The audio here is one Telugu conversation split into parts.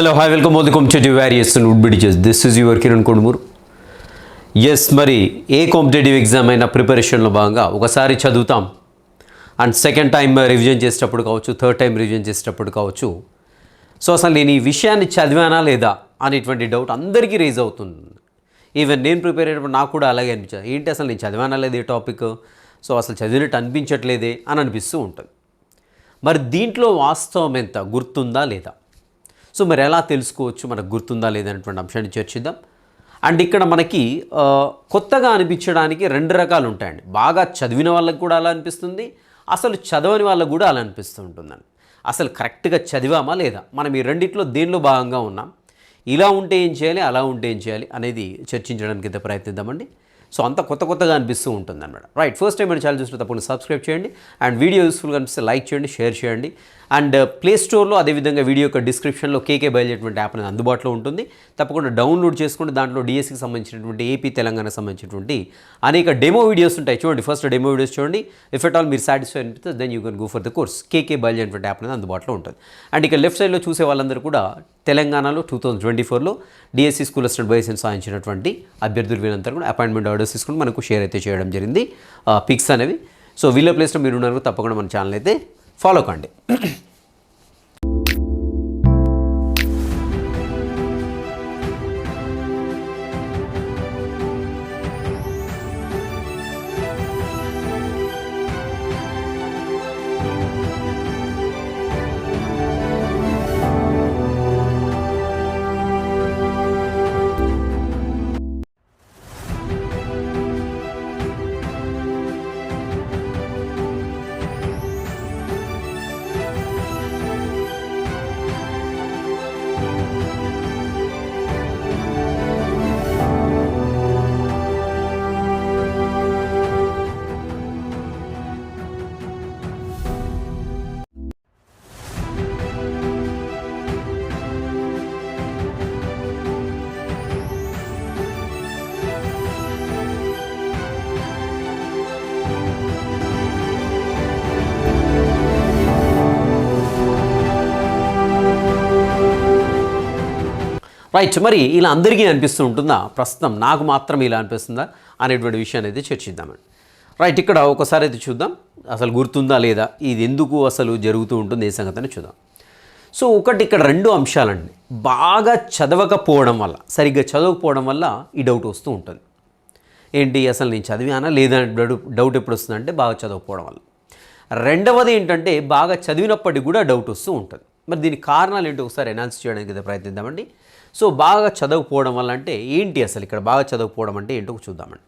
Hello hi welcome welcome to various wood బిడిచెస్ this is your Kiran Kodumuru yes మరి ఏ కాంపిటేటివ్ ఎగ్జామ్ అయినా ప్రిపరేషన్లో భాగంగా ఒకసారి చదువుతాం. అండ్ సెకండ్ టైం రివిజన్ చేసేటప్పుడు కావచ్చు థర్డ్ టైం రివిజన్ చేసేటప్పుడు కావచ్చు. సో అసలు నేను ఈ విషయాన్ని చదివానా లేదా అనేటువంటి డౌట్ అందరికీ రేజ్ అవుతుంది. ఈవెన్ నేను ప్రిపేర్ అయ్యేటప్పుడు నాకు కూడా అలాగే అనిపించాను ఏంటి అసలు నేను చదివానా లేదు ఈ టాపిక్ సో అసలు చదివినట్టు అనిపించట్లేదే అని అనిపిస్తూ ఉంటుంది. మరి దీంట్లో వాస్తవం ఎంత? గుర్తుందా లేదా? సో మరి ఎలా తెలుసుకోవచ్చు? మనకు గుర్తుందా లేదనేటువంటి అంశాన్ని చర్చిద్దాం. అండ్ ఇక్కడ మనకి కొత్తగా అనిపించడానికి రెండు రకాలు ఉంటాయండి. బాగా చదివిన వాళ్ళకి కూడా అలా అనిపిస్తుంది. అసలు చదవని వాళ్ళకు కూడా అలా అనిపిస్తూ ఉంటుందండి అసలు కరెక్ట్గా చదివామా లేదా? మనం ఈ రెండిట్లో దేనిలో భాగంగా ఉన్నాం? ఇలా ఉంటే ఏం చేయాలి? అలా ఉంటే ఏం చేయాలి? అనేది చర్చించడానికి అయితే ప్రయత్నిద్దామండి. సో అంత కొత్త కొత్తగా అనిపిస్తూ ఉంటుంది అనమాట రైట్ ఫస్ట్ టైం మన ఛానల్ చూసిన తప్పకుండా సబ్స్క్రైబ్ చేయండి. అండ్ వీడియో యూస్ఫుల్గా అనిపిస్తే లైక్ చేయండి షేర్ చేయండి. అండ్ ప్లే స్టోర్లో అదేవిధంగా వీడియో యొక్క డిస్క్రిప్షన్లో కేకే బయలుదేరేటువంటి యాప్ అనేది అందుబాటులో ఉంటుంది. తప్పకుండా డౌన్లోడ్ చేసుకుంటే దాంట్లో డిఎస్సికి సంబంధించినటువంటి ఏపీ తెలంగాణకు సంబంధించినటువంటి అనేక డెమో వీడియోస్ ఉంటాయి. చూడండి ఫస్ట్ డెమో వీడియోస్ చూడండి. ఇఫ్ ఎట్ ఆల్ మీరు సాటిస్ఫై అనిపిస్తే then you can go for the course KK బయలుదేరేటువంటి app అనేది అందుబాటులో ఉంటుంది. అండ్ ఇక లెఫ్ట్ సైడ్లో చూసే వాళ్ళందరూ కూడా తెలంగాణలో టూ థౌసండ్ ట్వంటీ ఫోర్లో డిఎస్సి స్కూల్ అసిస్టెంట్ బైసెన్ సాధించినటువంటి అభ్యర్థులు వీళ్ళంతా కూడా అపాయింట్మెంట్ ఆర్డర్స్ తీసుకుని మనకు షేర్ అయితే చేయడం జరిగింది. పిక్స్ అనేవి. సో వీళ్ళ ప్లేస్లో మీరు ఉన్నారు తప్పకుండా మన ఛానల్ అయితే ఫాలో కండి. రైట్ మరి ఇలా అందరికీ అనిపిస్తూ ఉంటుందా? ప్రస్తుతం నాకు మాత్రం ఇలా అనిపిస్తుందా? అనేటువంటి విషయాన్ని అయితే చర్చిద్దామండి. రైట్ ఇక్కడ ఒకసారి అయితే చూద్దాం. అసలు గుర్తుందా లేదా? ఇది ఎందుకు అసలు జరుగుతూ ఉంటుంది? ఏ సంగతి అని చూద్దాం. సో ఒకటి ఇక్కడ రెండు అంశాలండి. బాగా చదవకపోవడం వల్ల సరిగ్గా చదవకపోవడం వల్ల ఈ డౌట్ వస్తూ ఉంటుంది. ఏంటి? అసలు నేను చదివానా? లేదా డౌట్ ఎప్పుడు వస్తుందంటే బాగా చదవకపోవడం వల్ల. రెండవది ఏంటంటే బాగా చదివినప్పటికీ కూడా డౌట్ వస్తూ ఉంటుంది. మరి దీనికి కారణాలు ఏంటో? ఒకసారి అనౌన్స్ చేయడానికి ప్రయత్నిద్దామండి. సో బాగా చదవకపోవడం వల్ల అంటే ఏంటి అసలు ఇక్కడ బాగా చదవకపోవడం అంటే ఏంటో చూద్దామండి.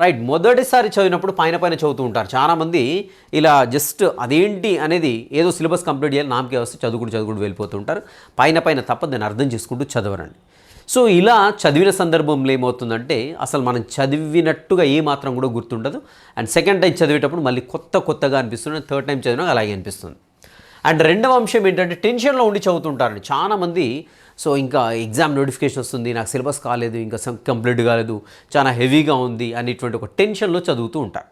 రైట్ మొదటిసారి చదివినప్పుడు పైన పైన చదువుతూ ఉంటారు. చాలామంది ఇలా జస్ట్ అదేంటి అనేది ఏదో సిలబస్ కంప్లీట్ చేయాలి నామకే వస్తే చదువుకుంటూ చదువుకుంటూ వెళ్ళిపోతూ ఉంటారు. పైన పైన తప్ప దాన్ని అర్థం చేసుకుంటూ చదవరండి సో ఇలా చదివిన సందర్భంలో ఏమవుతుందంటే అసలు మనం చదివినట్టుగా ఏ మాత్రం కూడా గుర్తుండదు. అండ్ సెకండ్ టైం చదివేటప్పుడు మళ్ళీ కొత్త కొత్తగా అనిపిస్తుంది థర్డ్ టైం చదివినా అలాగే అనిపిస్తుంది. అండ్ రెండవ అంశం ఏంటంటే టెన్షన్లో ఉండి చదువుతుంటారండి. చాలామంది సో ఇంకా ఎగ్జామ్ నోటిఫికేషన్ వస్తుంది నాకు సిలబస్ కాలేదు ఇంకా కంప్లీట్ కాలేదు చాలా హెవీగా ఉంది అనేటువంటి ఒక టెన్షన్లో చదువుతూ ఉంటారు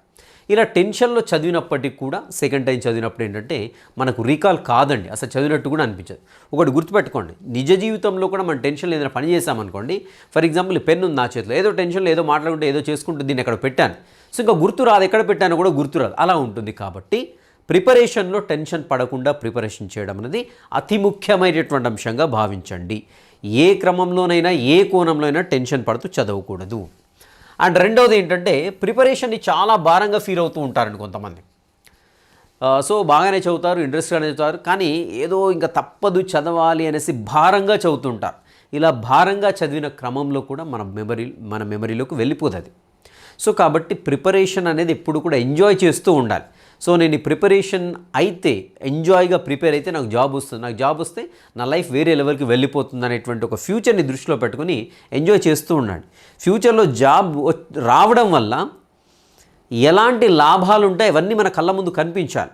ఇలా టెన్షన్లో చదివినప్పటికీ కూడా సెకండ్ టైం చదివినప్పుడు ఏంటంటే మనకు రీకాల్ కాదండి అసలు చదివినట్టు కూడా అనిపించదు. ఒకటి గుర్తుపెట్టుకోండి నిజ జీవితంలో కూడా మనం టెన్షన్లో ఏదైనా పని చేసామనుకోండి ఫర్ ఎగ్జాంపుల్ పెన్ ఉంది నా చేతిలో ఏదో టెన్షన్లో ఏదో మాట్లాడుకుంటే ఏదో చేసుకుంటూ దీన్ని ఎక్కడ పెట్టాను. సో ఇంకా గుర్తు రాదు ఎక్కడ పెట్టానో కూడా గుర్తురాదు అలా ఉంటుంది కాబట్టి ప్రిపరేషన్లో టెన్షన్ పడకుండా ప్రిపరేషన్ చేయడం అనేది అతి ముఖ్యమైనటువంటి అంశంగా భావించండి. ఏ క్రమంలోనైనా ఏ కోణంలో అయినా టెన్షన్ పడుతూ చదవకూడదు. అండ్ రెండవది ఏంటంటే ప్రిపరేషన్ని చాలా భారంగా ఫీల్ అవుతూ ఉంటారండి కొంతమంది. సో బాగానే చదువుతారు ఇంట్రెస్ట్గానే చదువుతారు కానీ ఏదో ఇంకా తప్పదు చదవాలి అనేసి భారంగా చదువుతుంటారు. ఇలా భారంగా చదివిన క్రమంలో కూడా మన మెమరీ మన మెమరీలోకి వెళ్ళిపోతుంది సో కాబట్టి ప్రిపరేషన్ అనేది ఎప్పుడు కూడా ఎంజాయ్ చేస్తూ ఉండాలి. సో నేను ఈ ప్రిపరేషన్ అయితే ఎంజాయ్గా ప్రిపేర్ అయితే నాకు జాబ్ వస్తుంది. నాకు జాబ్ వస్తే నా లైఫ్ వేరే లెవెల్కి వెళ్ళిపోతుంది అనేటువంటి ఒక ఫ్యూచర్ని దృష్టిలో పెట్టుకుని ఎంజాయ్ చేస్తూ ఉన్నాడు. ఫ్యూచర్లో జాబ్ వ- రావడం వల్ల ఎలాంటి లాభాలు ఉంటాయి అవన్నీ మన కళ్ళ ముందు కనిపించాలి.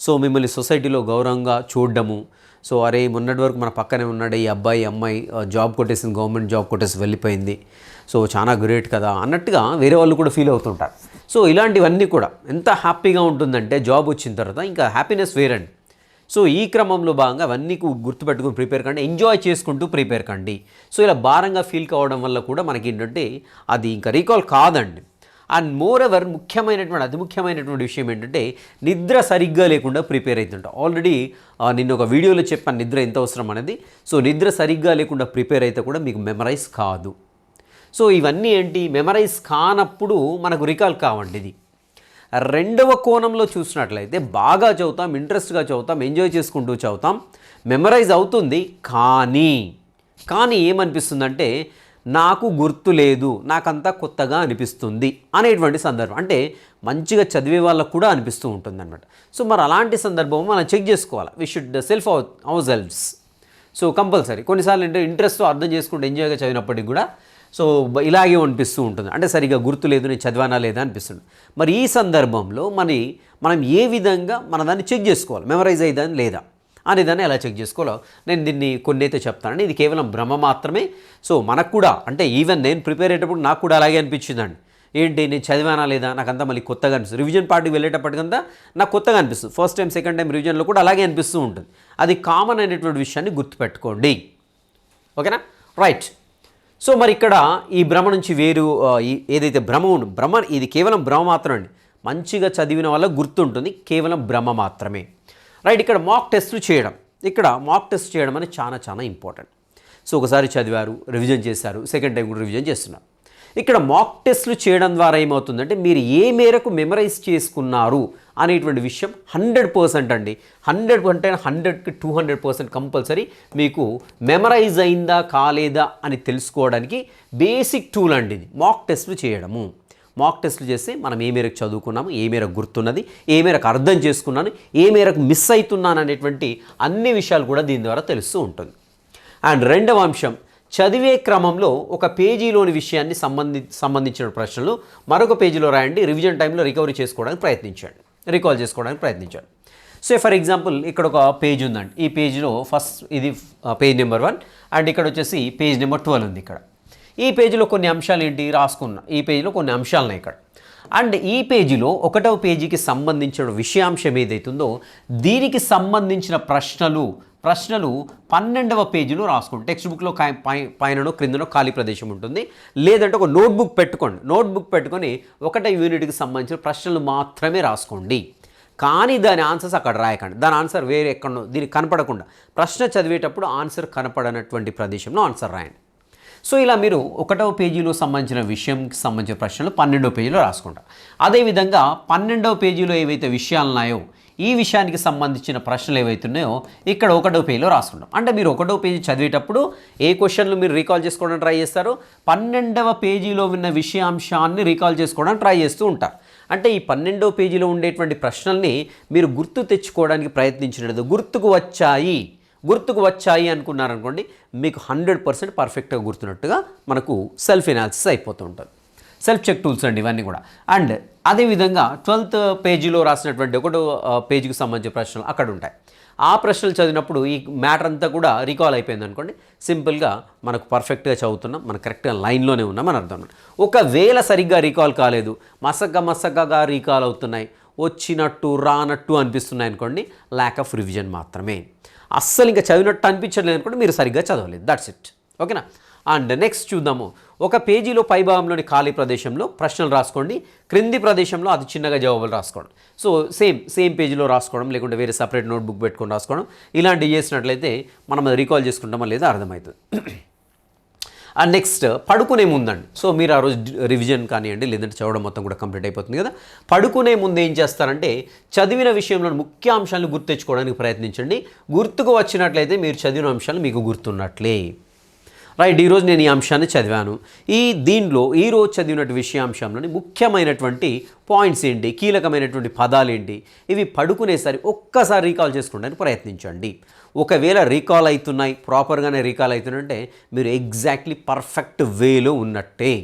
సో మిమ్మల్ని సొసైటీలో గౌరవంగా చూడడము. సో అరే మొన్నటి వరకు మన పక్కనే ఉన్నాడు ఈ అబ్బాయి అమ్మాయి ఆ, జాబ్ కొట్టేసింది గవర్నమెంట్ జాబ్ కొట్టేసి వెళ్ళిపోయింది. సో చాలా గ్రేట్ కదా అన్నట్టుగా వేరే వాళ్ళు కూడా ఫీల్ అవుతుంటారు. సో ఇలాంటివన్నీ కూడా ఎంత హ్యాపీగా ఉంటుందంటే జాబ్ వచ్చిన తర్వాత ఇంకా హ్యాపీనెస్ వేరండి. సో ఈ క్రమంలో భాగంగా అవన్నీ గుర్తుపెట్టుకుని ప్రిపేర్ కండి ఎంజాయ్ చేసుకుంటూ ప్రిపేర్ కండి. సో ఇలా భారంగా ఫీల్ కావడం వల్ల కూడా మనకి ఏంటంటే అది ఇంకా రీకాల్ కాదండి. అండ్ మోర్ ఎవర్ ముఖ్యమైనటువంటి అతి ముఖ్యమైనటువంటి విషయం ఏంటంటే నిద్ర సరిగ్గా లేకుండా ప్రిపేర్ అవుతుంటాం ఆల్రెడీ నిన్న ఒక వీడియోలో చెప్పాను నిద్ర ఎంత అవసరం అనేది. సో నిద్ర సరిగ్గా లేకుండా ప్రిపేర్ అయితే కూడా మీకు మెమరైజ్ కాదు. సో ఇవన్నీ ఏంటి? మెమరైజ్ కానప్పుడు మనకు రికాల్ కావండి ఇది రెండవ కోణంలో చూసినట్లయితే బాగా చదువుతాం ఇంట్రెస్ట్గా చదువుతాం ఎంజాయ్ చేసుకుంటూ చదువుతాం. మెమరైజ్ అవుతుంది కానీ కానీ ఏమనిపిస్తుందంటే నాకు గుర్తు లేదు నాకంతా కొత్తగా అనిపిస్తుంది అనేటువంటి సందర్భం. అంటే మంచిగా చదివే వాళ్ళకు కూడా అనిపిస్తూ ఉంటుంది అనమాట సో మరి అలాంటి సందర్భం మనం చెక్ చేసుకోవాలి. We should self our selves so compulsory కొన్నిసార్లు ఏంటంటే ఇంట్రెస్ట్ అర్థం చేసుకుంటూ ఎంజాయ్గా చదివినప్పటికి కూడా సో ఇలాగే అనిపిస్తూ ఉంటుంది. అంటే సరిగా గుర్తు లేదు నేను చదివానా లేదా అనిపిస్తుంది. మరి ఈ సందర్భంలో మరి మనం ఏ విధంగా మన దాన్ని చెక్ చేసుకోవాలి? మెమరైజ్ అయ్యేదాన్ని లేదా? అనేదాన్ని ఎలా చెక్ చేసుకోవాలో నేను దీన్ని కొన్ని అయితే చెప్తానండి. ఇది కేవలం భ్రమ మాత్రమే. సో మనకు కూడా అంటే ఈవెన్ నేను ప్రిపేర్ అయ్యేటప్పుడు నాకు కూడా అలాగే అనిపించిందండి. ఏంటి నేను చదివానా లేదా? నాకంతా మళ్ళీ కొత్తగా అనిపిస్తుంది. రివిజన్ పార్టీకి వెళ్ళేటప్పటికంతా నాకు కొత్తగా అనిపిస్తుంది. ఫస్ట్ టైం సెకండ్ టైం రివిజన్లో కూడా అలాగే అనిపిస్తూ ఉంటుంది. అది కామన్ అయినటువంటి విషయాన్ని గుర్తుపెట్టుకోండి. ఓకేనా? రైట్ సో మరి ఇక్కడ ఈ భ్రమ నుంచి వేరు ఏదైతే భ్రమ ఉండు భ్రమ ఇది కేవలం భ్రమ మాత్రమే అండి. మంచిగా చదివిన వల్ల గుర్తుంటుంది కేవలం భ్రమ మాత్రమే. రైట్ ఇక్కడ మాక్ టెస్ట్లు చేయడం. ఇక్కడ మాక్ టెస్ట్ చేయడం అనేది చాలా చాలా ఇంపార్టెంట్ సో ఒకసారి చదివారు రివిజన్ చేశారు సెకండ్ టైం కూడా రివిజన్ చేస్తున్నారు. ఇక్కడ మాక్ టెస్ట్లు చేయడం ద్వారా ఏమవుతుందంటే మీరు ఏ మేరకు మెమరైజ్ చేసుకున్నారు అనేటువంటి విషయం హండ్రెడ్ పర్సెంట్ అండి. హండ్రెడ్ అంటే హండ్రెడ్కి టూ హండ్రెడ్ పర్సెంట్ కంపల్సరీ మీకు మెమరైజ్ అయిందా కాలేదా అని తెలుసుకోవడానికి బేసిక్ టూల్ అండి ఇది. మాక్ టెస్ట్లు చేయడము. మాక్ టెస్ట్లు చేస్తే మనం ఏ మేరకు చదువుకున్నాము ఏ మేరకు గుర్తున్నది ఏ మేరకు అర్థం చేసుకున్నాను ఏ మేరకు మిస్ అవుతున్నాను అనేటువంటి అన్ని విషయాలు కూడా దీని ద్వారా తెలుస్తూ ఉంటుంది. అండ్ రెండవ అంశం చదివే క్రమంలో ఒక పేజీలోని విషయాన్ని సంబంధి సంబంధించిన ప్రశ్నలు మరొక పేజీలో రాయండి రివిజన్ టైంలో రికవరీ చేసుకోవడానికి ప్రయత్నించండి రికాల్ చేసుకోవడానికి ప్రయత్నించండి. సో ఫర్ ఎగ్జాంపుల్ ఇక్కడ ఒక పేజ్ ఉందండి. ఈ పేజ్లో ఫస్ట్ ఇది పేజ్ నెంబర్ వన్ అండ్ ఇక్కడ వచ్చేసి పేజ్ నెంబర్ ట్వెల్వ్ ఉంది ఇక్కడ. ఈ పేజీలో కొన్ని అంశాలు ఏంటి? రాసుకున్నా. ఈ పేజీలో కొన్ని అంశాలు ఉన్నాయి ఇక్కడ. అండ్ ఈ పేజీలో ఒకటవ పేజీకి సంబంధించిన విషయాంశం ఏదైతుందో దీనికి సంబంధించిన ప్రశ్నలు ప్రశ్నలు పన్నెండవ పేజీలో రాసుకోండి. టెక్స్ట్ బుక్లో పై- పైననో క్రిందనో ఖాళీ ప్రదేశం ఉంటుంది. లేదంటే ఒక నోట్బుక్ పెట్టుకోండి. నోట్బుక్ పెట్టుకొని ఒకటే యూనిట్కి సంబంధించిన ప్రశ్నలు మాత్రమే రాసుకోండి. కానీ దాని ఆన్సర్స్ అక్కడ రాయకండి. దాని ఆన్సర్ వేరే ఎక్కడో దీనికి కనపడకుండా. ప్రశ్న చదివేటప్పుడు ఆన్సర్ కనపడనటువంటి ప్రదేశంలో ఆన్సర్ రాయండి. సో ఇలా మీరు ఒకటవ పేజీలో సంబంధించిన విషయంకి సంబంధించిన ప్రశ్నలు పన్నెండవ పేజీలో రాసుకుంటారు. అదేవిధంగా పన్నెండవ పేజీలో ఏవైతే విషయాలు ఉన్నాయో ఈ విషయానికి సంబంధించిన ప్రశ్నలు ఏవైతే ఉన్నాయో ఇక్కడ ఒకటో పేజీలో రాసుకుంటాం అంటే మీరు ఒకటో పేజీ చదివేటప్పుడు ఏ క్వశ్చన్లు మీరు రీకాల్ చేసుకోవడానికి ట్రై చేస్తారు పన్నెండవ పేజీలో ఉన్న విషయాంశాన్ని రీకాల్ చేసుకోవడానికి ట్రై చేస్తూ ఉంటారు. అంటే ఈ పన్నెండవ పేజీలో ఉండేటువంటి ప్రశ్నల్ని మీరు గుర్తు తెచ్చుకోవడానికి ప్రయత్నించినట్టు గుర్తుకు వచ్చాయి గుర్తుకు వచ్చాయి అనుకున్నారనుకోండి మీకు హండ్రెడ్ పర్సెంట్ పర్ఫెక్ట్గా గుర్తున్నట్టుగా మనకు సెల్ఫ్ ఎనాలిసిస్ అయిపోతూ ఉంటుంది. సెల్ఫ్ చెక్ టూల్స్ అండి ఇవన్నీ కూడా. అండ్ అదేవిధంగా ట్వెల్త్ పేజీలో రాసినటువంటి ఒకటో పేజీకి సంబంధించిన ప్రశ్నలు అక్కడ ఉంటాయి. ఆ ప్రశ్నలు చదివినప్పుడు ఈ మ్యాటర్ అంతా కూడా రీకాల్ అయిపోయింది అనుకోండి. సింపుల్గా మనకు పర్ఫెక్ట్గా చదువుతున్నాం. మనం కరెక్ట్గా లైన్లోనే ఉన్నాం అని అర్థం ఒకవేళ సరిగ్గా రీకాల్ కాలేదు మసక మసకగా రీకాల్ అవుతున్నాయి వచ్చినట్టు రానట్టు అనిపిస్తున్నాయి అనుకోండి ల్యాక్ ఆఫ్ రివిజన్ మాత్రమే. అస్సలు ఇంకా చదివినట్టు అనిపించట్లేదు అనుకోండి మీరు సరిగ్గా చదవలేదు. దట్స్ ఇట్ ఓకేనా అండ్ నెక్స్ట్ చూద్దాము. ఒక పేజీలో పైభాగంలోని ఖాళీ ప్రదేశంలో ప్రశ్నలు రాసుకోండి. క్రింది ప్రదేశంలో అది చిన్నగా జవాబులు రాసుకోవడం. సో సేమ్ సేమ్ పేజీలో రాసుకోవడం లేకుంటే వేరే సపరేట్ నోట్బుక్ పెట్టుకొని రాసుకోవడం. ఇలాంటివి చేసినట్లయితే మనం అది రీకాల్ చేసుకుంటామో లేదో అర్థమవుతుంది. అండ్ నెక్స్ట్ పడుకునే ముందండి. సో మీరు ఆ రోజు రివిజన్ కానివ్వండి లేదంటే చదవడం మొత్తం కూడా కంప్లీట్ అయిపోతుంది కదా. పడుకునే ముందు ఏం చేస్తారంటే చదివిన విషయంలో ముఖ్య అంశాలను గుర్తు తెచ్చుకోవడానికి ప్రయత్నించండి. గుర్తుకు వచ్చినట్లయితే మీరు చదివిన అంశాలు మీకు గుర్తున్నట్లే. రైట్ ఈరోజు నేను ఈ అంశాన్ని చదివాను. ఈ దీనిలో ఈ రోజు చదివినటువంటి విషయాంశంలోని ముఖ్యమైనటువంటి పాయింట్స్ ఏంటి? కీలకమైనటువంటి పదాలు ఏంటి? ఇవి పడుకునేసరి ఒక్కసారి రీకాల్ చేసుకోవడానికి ప్రయత్నించండి. ఒకవేళ రీకాల్ అవుతున్నాయి ప్రాపర్గానే రీకాల్ అవుతున్నాయంటే మీరు ఎగ్జాక్ట్లీ పర్ఫెక్ట్ వేలో ఉన్నట్టే.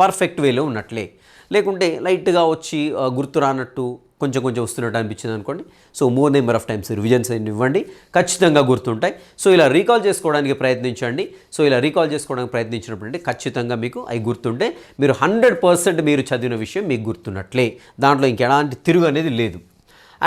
పర్ఫెక్ట్ వేలో ఉన్నట్లే. లేకుంటే లైట్గా వచ్చి గుర్తు రానట్టు కొంచెం కొంచెం వస్తున్నట్టు అనిపించింది అనుకోండి. So more number of times revisions ఇవ్వండి. ఖచ్చితంగా గుర్తుంటాయి. సో ఇలా రీకాల్ చేసుకోవడానికి ప్రయత్నించండి. సో ఇలా రీకాల్ చేసుకోవడానికి ప్రయత్నించినప్పుడు అంటే ఖచ్చితంగా మీకు అవి గుర్తుంటే మీరు హండ్రెడ్ పర్సెంట్ మీరు చదివిన విషయం మీకు గుర్తున్నట్లే. దాంట్లో ఇంకెలాంటి తిరుగు అనేది లేదు.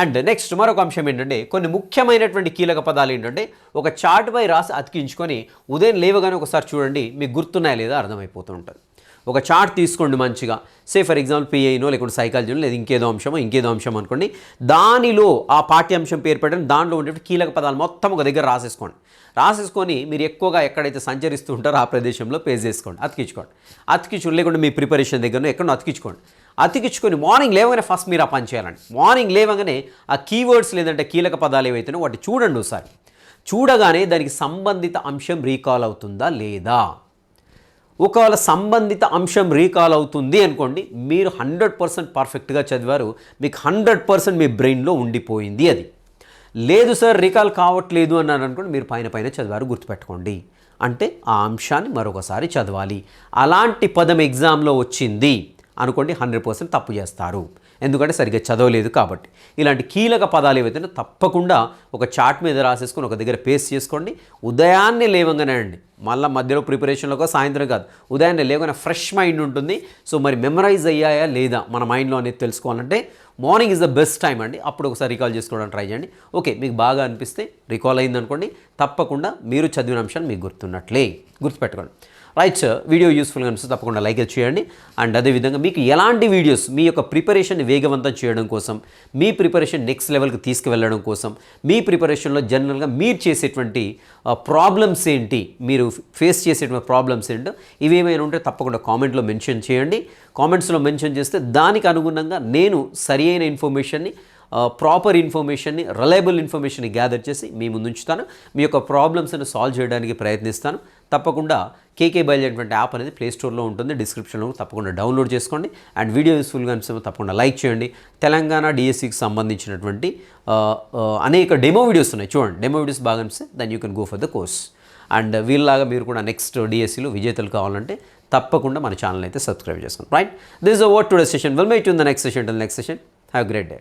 అండ్ నెక్స్ట్ మరొక అంశం ఏంటంటే కొన్ని ముఖ్యమైనటువంటి కీలక పదాలు ఏంటంటే ఒక చార్ట్ పై రాసి అతికించుకొని ఉదయం లేవగానే ఒకసారి చూడండి మీకు గుర్తున్నాయా లేదా అర్థమైపోతూ ఉంటుంది ఒక చార్ట్ తీసుకోండి మంచిగా. సే ఫర్ ఎగ్జాంపుల్ పిఐనో లేకుంటే సైకాలజీనో లేదా ఇంకేదో అంశమో ఇంకేదో అంశం అనుకోండి. దానిలో ఆ పాఠ్యాంశం పేరు పెట్టండి. దాంట్లో ఉండేటువంటి కీలక పదాలు మొత్తం ఒక దగ్గర రాసేసుకోండి. రాసేసుకొని మీరు ఎక్కువగా ఎక్కడైతే సంచరిస్తూ ఉంటారో ఆ ప్రదేశంలో పేజ్ చేసుకోండి. అతికించుకోండి. అతికించుకోండి లేకుండా మీ ప్రిపరేషన్ దగ్గర ఎక్కడో అతికించుకోండి. అతికించుకొని మార్నింగ్ లేవగానే ఫస్ట్ మీరు ఆ పని చేయాలండి. మార్నింగ్ లేవగానే ఆ కీవర్డ్స్ లేదంటే కీలక పదాలు ఏవైతేనో వాటి చూడండి ఒకసారి. చూడగానే దానికి సంబంధిత అంశం రీకాల్ అవుతుందా లేదా? ఒకవేళ సంబంధిత అంశం రీకాల్ అవుతుంది అనుకోండి మీరు హండ్రెడ్ పర్సెంట్ పర్ఫెక్ట్గా చదివారు మీకు హండ్రెడ్ పర్సెంట్ మీ బ్రెయిన్లో ఉండిపోయింది అది. లేదు సార్ రీకాల్ కావట్లేదు అన్నారు అనుకోండి మీరు పైన పైన చదివారు గుర్తుపెట్టుకోండి. అంటే ఆ అంశాన్ని మరొకసారి చదవాలి. అలాంటి పదం ఎగ్జామ్లో వచ్చింది అనుకోండి హండ్రెడ్ పర్సెంట్ తప్పు చేస్తారు. ఎందుకంటే సరిగ్గా చదవలేదు కాబట్టి. ఇలాంటి కీలక పదాలు ఏవైతే తప్పకుండా ఒక చాట్ మీద రాసేసుకొని ఒక దగ్గర పేస్ట్ చేసుకోండి. ఉదయాన్నే లేవగానే అండి. మళ్ళీ మధ్యలో ప్రిపరేషన్లో సాయంత్రం కాదు. ఉదయాన్నే లేవగానే ఫ్రెష్ మైండ్ ఉంటుంది. సో మరి మెమరైజ్ అయ్యాయా లేదా మన మైండ్లో అనేది తెలుసుకోవాలంటే morning is the best time అండి. అప్పుడు ఒకసారి రికాల్ చేసుకోవడానికి ట్రై చేయండి. ఓకే మీకు బాగా అనిపిస్తే రికాల్ అయింది అనుకోండి తప్పకుండా మీరు చదివిన అంశాన్ని మీకు గుర్తున్నట్లే. గుర్తుపెట్టుకోండి. రైట్ వీడియో యూస్ఫుల్గా అనిపిస్తే తప్పకుండా లైక్ చేయండి. అండ్ అదేవిధంగా మీకు ఎలాంటి వీడియోస్ మీ యొక్క ప్రిపరేషన్ని వేగవంతం చేయడం కోసం మీ ప్రిపరేషన్ నెక్స్ట్ లెవెల్కి తీసుకువెళ్ళడం కోసం మీ ప్రిపరేషన్లో జనరల్గా మీరు చేసేటువంటి ప్రాబ్లమ్స్ ఏంటి మీరు ఫేస్ చేసేటువంటి ప్రాబ్లమ్స్ ఏంటో ఇవేమైనా ఉంటే తప్పకుండా కామెంట్లో మెన్షన్ చేయండి. కామెంట్స్లో మెన్షన్ చేస్తే దానికి అనుగుణంగా నేను సరి అయిన ఇన్ఫర్మేషన్ని ప్రాపర్ ఇన్ఫర్మేషన్ని రిలయబుల్ ఇన్ఫర్మేషన్ని గ్యాదర్ చేసి మీ ముందు ఉంచుతాను. మీ యొక్క ప్రాబ్లమ్స్ని సాల్వ్ చేయడానికి ప్రయత్నిస్తాను. తప్పకుండా కేకే బయలుదేరినటువంటి యాప్ అనేది ప్లే స్టోర్లో ఉంటుంది. డిస్క్రిప్షన్లో తప్పకుండా డౌన్లోడ్ చేసుకోండి. అండ్ వీడియో యూస్ఫుల్గా అనిపిస్తే తప్పకుండా లైక్ చేయండి. తెలంగాణ డిఎస్సికి సంబంధించినటువంటి అనేక డెమో వీడియోస్ ఉన్నాయి. చూడండి. డెమో వీడియోస్ బాగా అనిపిస్తే then you can go for the course and వీళ్ళలాగా మీరు కూడా నెక్స్ట్ డిఎస్సిలో విజేతలు కావాలంటే తప్పకుండా మన ఛానల్ అయితే సబ్స్క్రైబ్ చేసుకోండి right this a today session will meet in the next session next session have great day